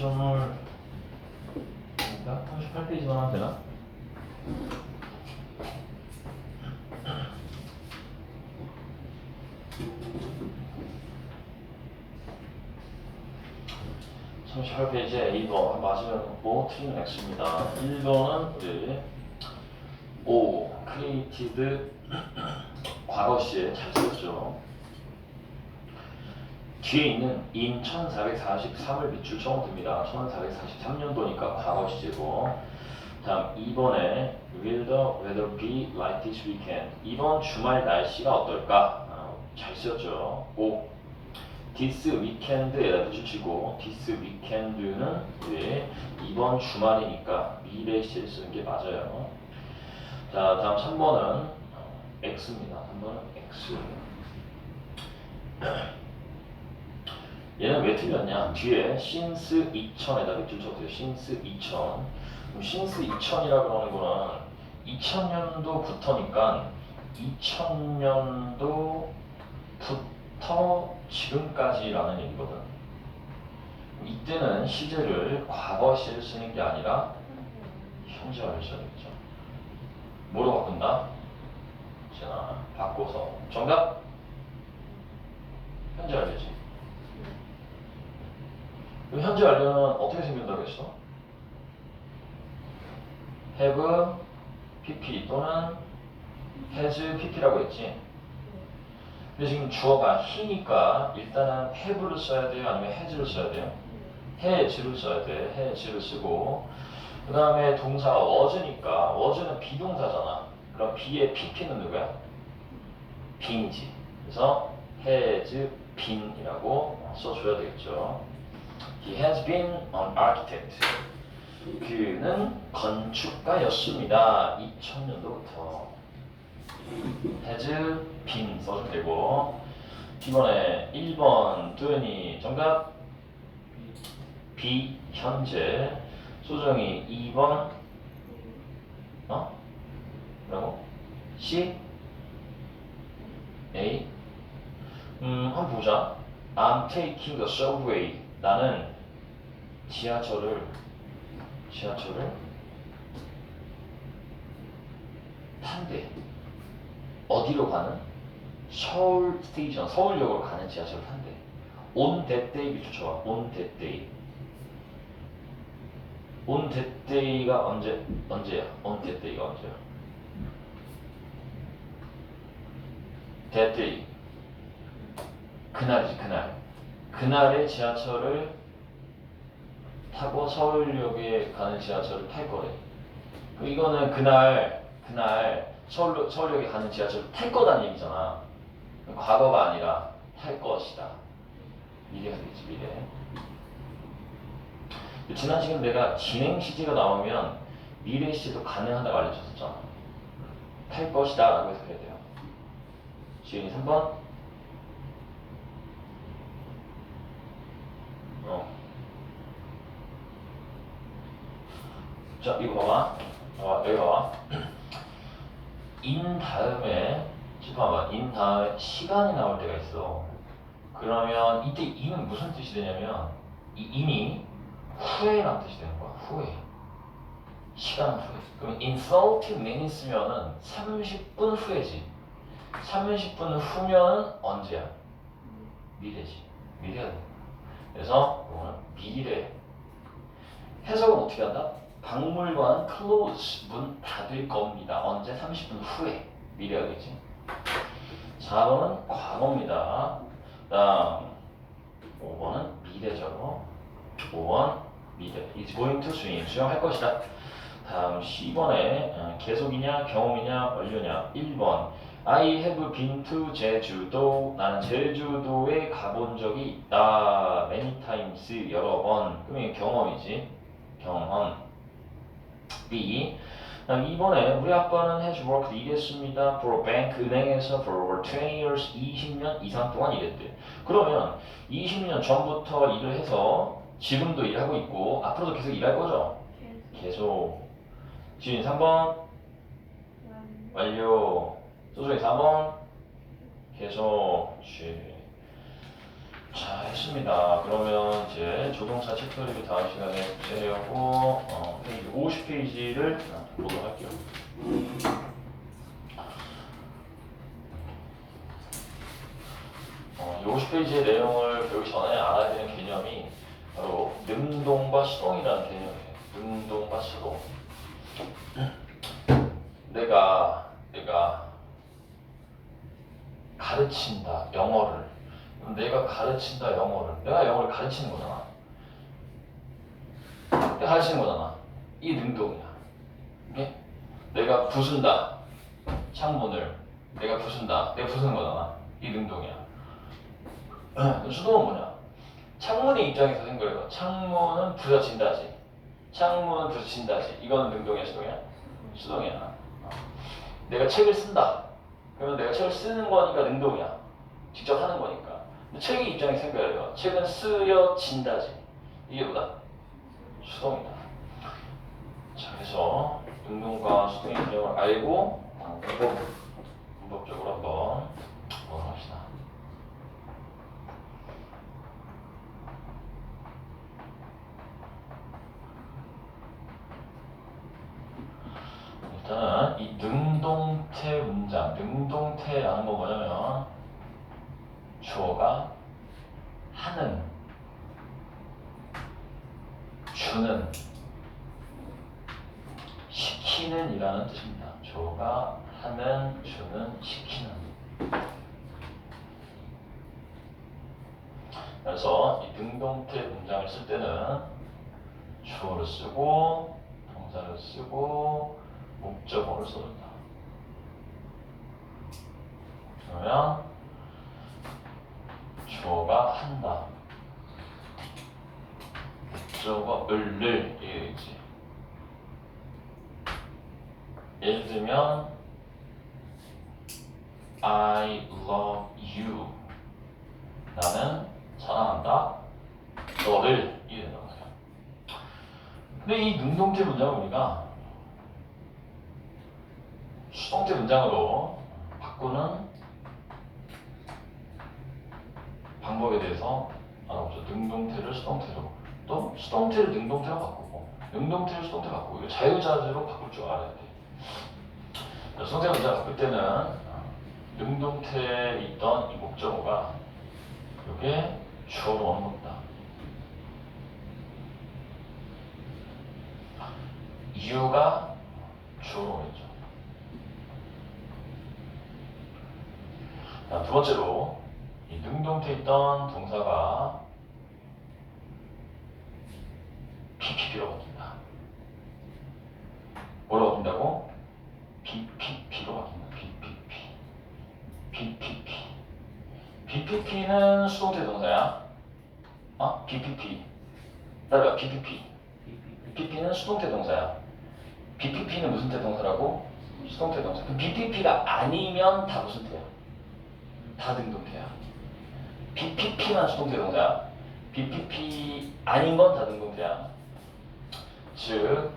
그러니까 38페이지만 하면 되나? 삼십팔 페이지에 2번 맞으면 뭐 틀린 X입니다. 1번은 우리 O created 과거시에 잘 썼죠. 뒤에 있는 in 1443을 밑줄 쳐놓습니다. 1443년도니까 과거 시제고. 다음 2번에 will the weather be like this weekend? 이번 주말 날씨가 어떨까? 아, 잘 썼죠. 5. this weekend에다 치고 this weekend는 왜 이번 주말이니까 미래 시제를 쓰는 게 맞아요. 자 다음 3번은 X입니다. 3번은 X. 얘는 왜 틀렸냐? 뒤에 since 2000에다 밑줄 돼요. since 2000. 그럼 since 2000이라 그러는 거는 2000년도부터니까 2000년도부터 지금까지라는 얘기거든. 이때는 시제를 과거 시제를 쓰는 게 아니라 현재화를 써야 되겠죠. 뭐로 바꾼다? 자, 바꿔서 정답 현재 알려지. 그럼 현재 알려는 어떻게 생긴다고 했어? have pp 또는 has pp라고 했지. 근데 지금 주어가 he니까 일단은 have를 써야 돼요, 아니면 has를 써야 돼요? has를 써야 돼. has를 쓰고 그 다음에 동사가 was니까 was는 비동사잖아. 그럼 be의 pp는 누구야? bene이지. 그래서 has been이라고 써줘야 되겠죠. He has been an architect. 그는 건축가였습니다. 2000년도부터. has been 써주면 되고 이번에 1번 도현이 정답 B 현재 소정이 2번 어? 뭐라고? C A 음 한번 보자 I'm taking the subway 나는 지하철을 지하철을 탄대 어디로 가는? 서울 스테이션 서울역으로 가는 지하철을 탄대 on that day 밑줄 쳐봐 on that day on that day가 언제 언제야? that day가 언제야? day 그날이지 그날 그날의 지하철을 타고 서울역에 가는 지하철을 탈 거래. 그 이거는 그날 그날 서울 서울역에 가는 지하철을 탈 거다는 얘기잖아. 과거가 아니라 탈 것이다. 미래가 되겠지 미래. 지난 시간 내가 진행 시제가 나오면 미래 시제도 가능하다고 알려줬었잖아. 탈 것이다 라고 해석해야 돼요. 지은이 3번. 어. 자, 이거 봐봐. 어, 여기 봐봐. 인 다음에, 지금 봐봐. 인 다음에 시간이 나올 때가 있어. 그러면 이때 인은 무슨 뜻이 되냐면, 이 인이 후에라는 뜻이 되는 거야. 후에. 시간 후에. 그럼 in 30 minutes면은 30분 후에지. 30분 후면 언제야? 미래지. 미래가 돼. 그래서 이거는 미래. 해석은 어떻게 한다? 박물관 close 문 닫을 겁니다. 언제? 30분 후에 미래가 되지. 4번은 과거입니다. 다음 5번은 미래죠. 5번 미래. It's going to swim. 수영할 것이다. 다음 10번에 어, 계속이냐 경험이냐 완료냐 1번 I have been to 제주도 나는 제주도에 가본 적이 있다 many times 여러 번 그러면 경험이지 경험 B. 다음 2번에 우리 아빠는 has worked 일했습니다. for bank 은행에서 for over 20 years 20년 이상 동안 일했대. 그러면 20년 전부터 일을 해서 지금도 일하고 있고 앞으로도 계속 일할 거죠? 계속. 지인 3번. 완료. 소정이 4번. 계속. 쥐 자, 했습니다. 그러면 이제 조동사 챕터 리뷰 다음 시간에 진행하고 어, 페이지 50페이지를 보도록 할게요. 어, 이 50페이지의 내용을 배우기 전에 알아야 되는 개념이 바로 능동과 수동이라는 개념이에요. 능동과 수동. 내가 내가 가르친다 영어를 내가 가르친다 영어를. 내가 영어를 가르치는 거잖아. 내가 가르치는 거잖아. 이 능동이야. 이게 내가 부순다. 창문을 내가 부순다. 내가 부수는 거잖아. 이 능동이야. 수동은 뭐냐? 창문의 입장에서 생각해봐. 창문은 부서진다지. 창문은 부서진다지. 이거는 능동이야 수동이야? 수동이야. 어. 내가 책을 쓴다. 그러면 내가 책을 쓰는 거니까 능동이야. 직접 하는 거니까. 책의 입장에서 생각해요. 책은 쓰여진다지. 이게 뭐다? 수동이다. 자, 그래서 능동과 수동의 개념을 알고 어, 문법, 문법적으로 한번 보도록 합시다. 일단은 이 능동태 문장, 능동태라는 거 뭐냐면 주어가 하는, 주는, 시키는 이라는 뜻입니다. 주어가 하는, 주는, 시키는. 그래서 이 능동태 문장을 쓸 때는 주어를 쓰고 동사를 쓰고 목적어를 써준다. 그러면 주어가 한다. 목적어를 이지 예를 들면 I love you. 나는 사랑한다. 너를 이게 된다고 해요. 근데 이 능동태 문장을 우리가 수동태 문장으로 바꾸는 방법에 대해서 알아보죠. 능동태를 수동태로 또 수동태를 능동태로 바꾸고 능동태를 수동태로 바꾸고 자유자재로 바꿀 줄 알아야 돼. 자, 수동태 문장 바꿀 때는 어, 능동태에 있던 이 목적어가 이게 겁니다. 이유가. 자, 두 번째로 이 능동태 있던 동사가 PPP로 바뀐다. 뭐로 바뀐다고? BPP로 바뀐다. BPP. BPP. BPP는 수동 태 동사야. 어? BPP. 따라가 BPP. BPP는 수동 태 동사야. BPP는 무슨 태 동사라고? 수동 태 동사. 그 BPP가 아니면 다 무슨 태야? 다 능동태야. BPP만 수동 태 동사야. BPP 아닌 건 다 능동태야. 즉,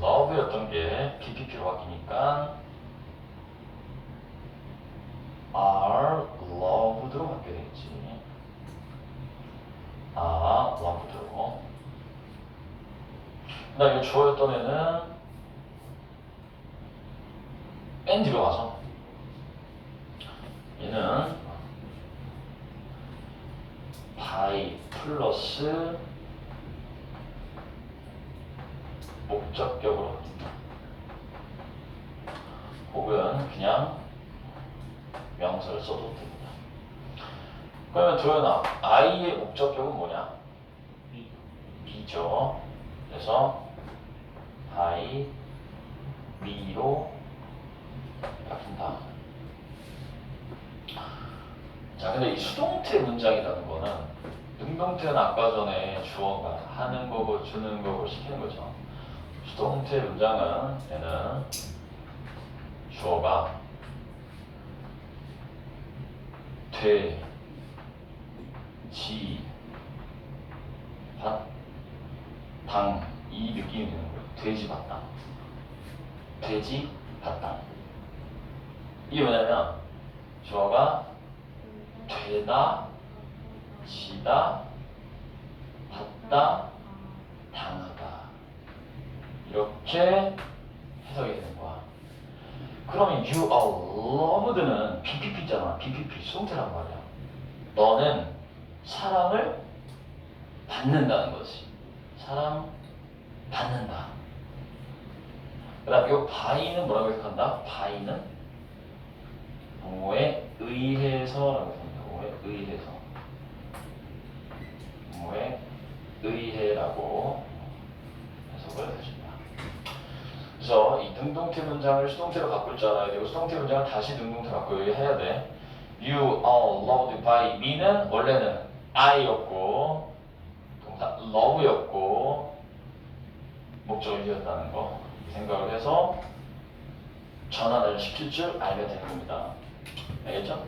love였던 게 BPP로 바뀌니까 are loved로 바뀌게 되겠지. are loved로. 그 다음에 주어였던 애는 맨 뒤로 가서 얘는 by 플러스 목적격으로. 혹은 그냥 명사를 써도 됩니다. 그러면 도현아, I의 목적격은 뭐냐? B죠. 그래서 I, me로 바뀐다. 자, 근데 이 수동태 문장이라는 거는 능동태는 아까 전에 주어가 하는 거고 주는 거고 시키는 거죠. 수동태 문장은 얘는 주어가 돼, 지, 밭, 당, 이 느낌이 드는 거예요. 돼지 밭당. 돼지 밭당. 이게 뭐냐면 주어가 되다, 지다, 받다, 당하다. 이렇게 해석이 되는 거야. 그러면 you are loved는 BPP잖아. BPP 수동태란 말이야. 너는 사랑을 받는다는 거지. 사랑 받는다. 그다음 요 by는 뭐라고 해석한다? by는 뭐에 의해서라고 해석합니다. 뭐에 의해서. 뭐에 의해라고 해석을 해줍니다. 그래서 이 능동태 문장을 수동태로 바꿀 줄 알아야 되고 수동태 문장을 다시 능동태 바꾸기 해야 돼. You are loved by me는 원래는 I였고 동사 love였고 목적을 이었다는 거 생각을 해서 전환을 시킬 줄 알면 되는 겁니다. 알겠죠?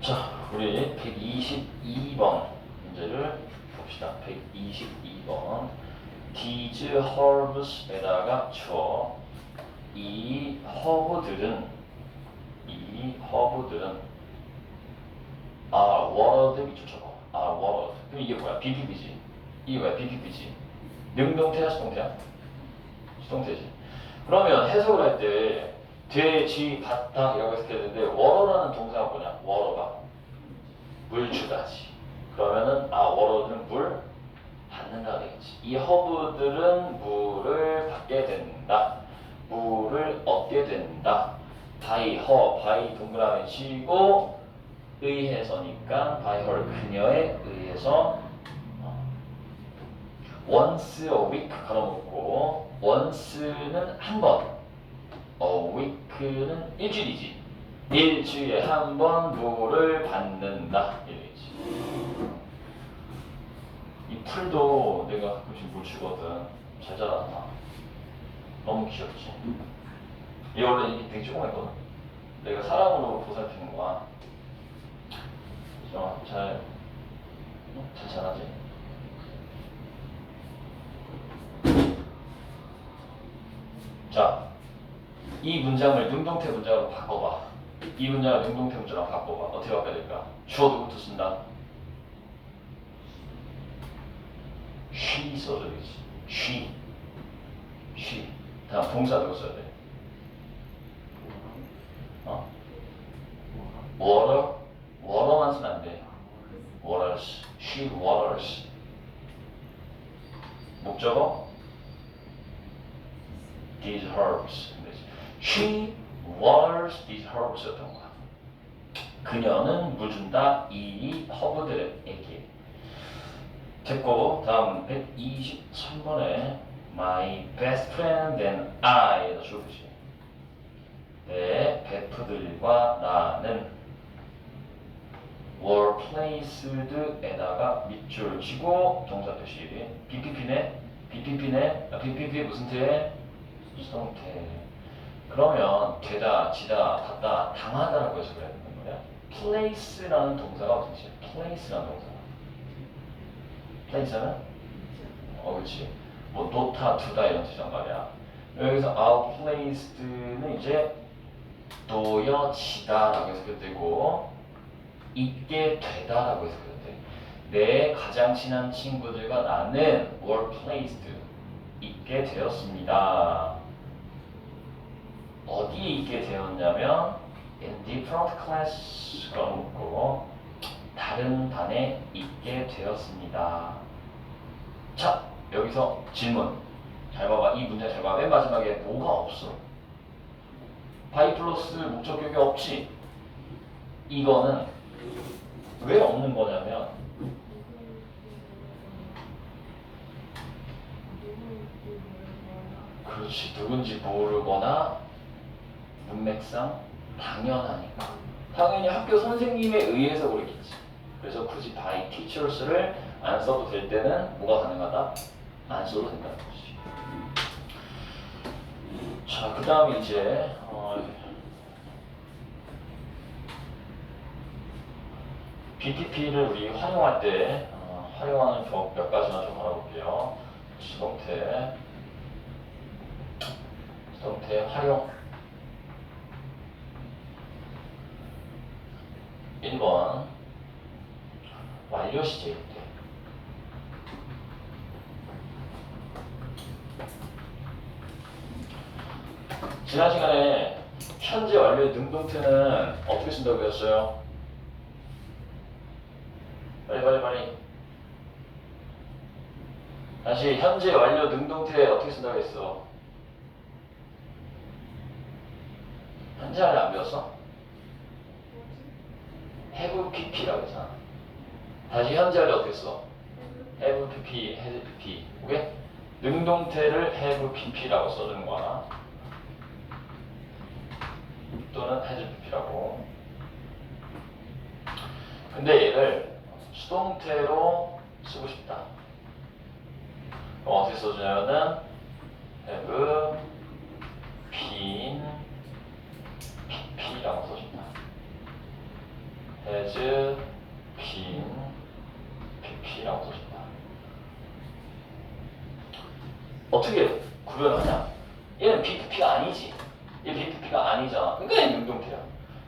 자, 우리 122번 문제를 봅시다. 122번. These herbs에다가 주어. 이 허브들은 이 허브들은 are watered 밑줄 쳐봐. are watered. 그럼 이게 뭐야? BPP지. 이게 뭐야? BPP지. 능동태야, 수동태야? 수동태지. 그러면 해석을 할 때 돼지 받다 이라고 해석했는데 워러라는 동사가 뭐냐? 워러가 물 주다지. 그러면은 아 워러는 물 받는다 되겠지. 이 허브들은 물을 받게 된다. 물을 얻게 된다. 바이 허 바이 동그라미 치고 의해서니까 바이 헐 그녀에 의해서 어, once a week 걸어놓고 once는 한 번, a week는 일주일이지. 일주일에 한 번 물을 받는다 이러지. 이 풀도 내가 가끔씩 물 주거든. 잘 자랐나? 너무 귀엽지. 얘 원래 이게 되게 조그맣거든. 내가 사람으로 보살피는 거야. 그래서 잘, 어? 잘 자라지. 자, 이 문장을 능동태 문장으로 바꿔봐. 이 문장을 능동태 문장으로 바꿔봐. 어떻게 바꿔야 될까? 주어 누구부터 쓴다? she 써야 되겠지. she. she. 다음 동사 누구 써야 돼? 어? Water. water만 쓰면 안 돼. waters. she waters. 목적어? these herbs. She waters these herbs였던 거야. 그녀는 물 준다 이 허브들에게. 됐고 다음 123번에 My best friend and I에다 줄듯이 내 베프들과 나는 were placed에다가 밑줄 치고 동사 표시 BPP네 BPP네 BPP 무슨 태? 수동태 그러면 되다, 지다, 받다, 당하다라고 해서 그래야 되는 거야 place라는 동사가 무슨 뜻이야? place라는 동사 place는? 어 그렇지 뭐 놓다, 두다 이런 뜻이란 말이야 여기서 outplaced는 이제 놓여지다 라고 해석되고 있게 되다라고 해석돼. 내 가장 친한 친구들과 나는 were placed 있게 되었습니다. 어디에 있게 되었냐면 in different class가 묻고 다른 반에 있게 되었습니다. 자 여기서 질문 잘 봐봐 이 문제 잘 봐. 맨 마지막에 뭐가 없어? 바이 플러스 목적격이 없지. 이거는 왜 없는 거냐면 그렇지 누군지 모르거나 문맥상 당연하니까 당연히 학교 선생님에 의해서 그랬겠지. 그래서 굳이 by teachers를 안 써도 될 때는 뭐가 가능하다? 안 써도 된다는 거지. 자, 그 다음에 이제 어, BPP를 우리 활용할 때 어, 활용하는 법몇 가지만 좀 알아볼게요. 수동태, 수동태 활용. 1번 완료 시제일 때 지난 시간에 현재 완료의 능동태는 어떻게 쓴다고 배웠어요? 빨리 빨리 빨리 다시 현재 완료 능동태 어떻게 쓴다고 했어? 현재 완료 안 배웠어? have pp라고 했잖아 다시 현재 완료 어떻게 써? have pp, has pp 오케이? 능동태를 have pp라고 써주는 거야 또는 has pp라고 근데 얘를 수동태로 쓰고 싶다. 어떻게 써주냐면은 have been pp라고 써준다. Has been pp라고 써준다. 어떻게 구별하냐? 얘는 BPP가 아니지. 얘 BPP가 아니잖아. 그러니까 얘는 능동태야.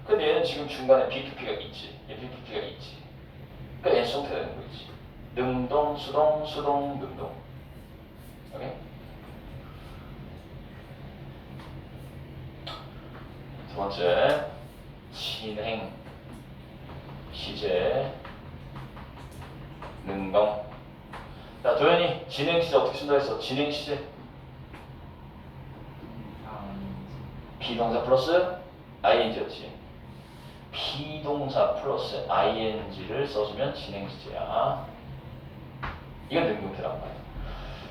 근데 얘는 지금 중간에 BPP가 있지. 얘 BPP가 있지 그러니까 얘는 수동태가 되는 거지. 능동, 수동, 수동, 능동. 오케이? 두 번째 진행 시제 능동. 자 도현이 진행 시제 어떻게 쓴다 했어? 진행 시제. 비동사 플러스 ing였지 비동사 플러스 ing를 써주면 진행 시제야 이건 능동태란 말이야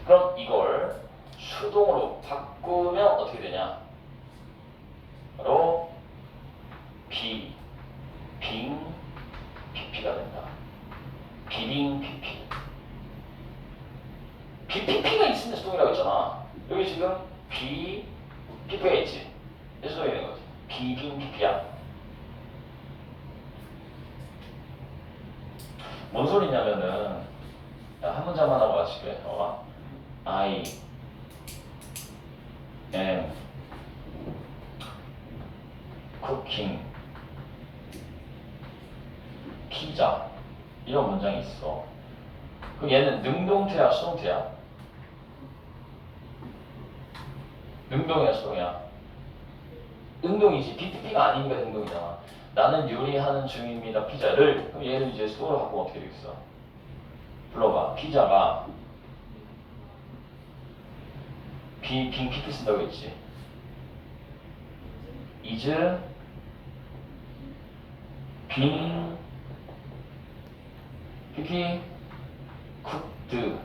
그럼 이걸 수동으로 바꾸면 어떻게 되냐 바로 비, 빙, PP가 된다. 비빙 PP. BPP가 있으면 수동이라고 했잖아. 여기 지금 비, PP가 있지. 이 수동이 되는 거지. 비빙 PP야. 뭔 소리냐면은 야, 한 문장만 하고 마칠게. 봐봐. I am cooking 피자 이런 문장이 있어. 그럼 얘는 능동태야 수동태야? 능동이야 수동이야? 능동이지. BPP가 아니니까 능동이잖아. 나는 요리하는 중입니다. 피자를. 그럼 얘는 이제 수동으로 바꾸면 어떻게 되겠어? 불러봐. 피자가 비, 빙, PP 쓴다고 했지. is 빙 PP cooked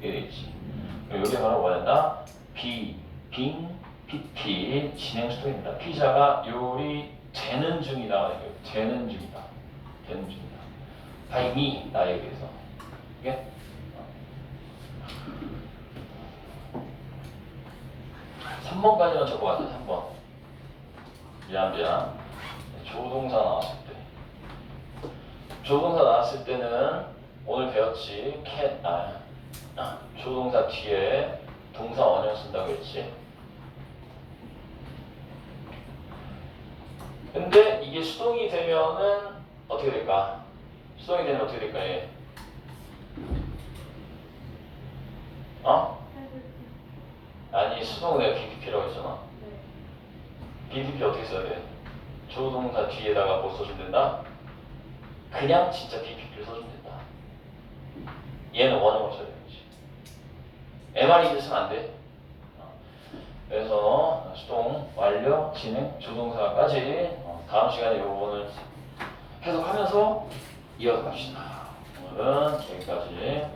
이래 있지. 여기 뭐야 된다? 비, 빙, PP 진행 수동입니다. 피자가 요리 되는 중이다. 되는 중이다. 되는 중이다. by me 나에 의해서. 이게 3번까지만 적어가자 3번 미안 미안 조동사 나왔을 때 조동사 나왔을 때는 오늘 배웠지 cat 아, 아 조동사 뒤에 동사 원형 쓴다고 했지 근데 이게 수동이 되면은 어떻게 될까 수동이 되면 어떻게 될까 얘 어? 아니 수동 내가 BPP라고 했잖아 BPP 어떻게 써야 돼? 조동사 뒤에다가 뭐 써주면 된다? 그냥 진짜 BPP를 써주면 된다. 얘는 원형을 써야 되지. MR이 쓰면 안 돼. 어. 그래서 수동 완료 진행 조동사까지 어, 다음 시간에 요 부분을 해석하면서 이어서 갑시다. 오늘은 여기까지.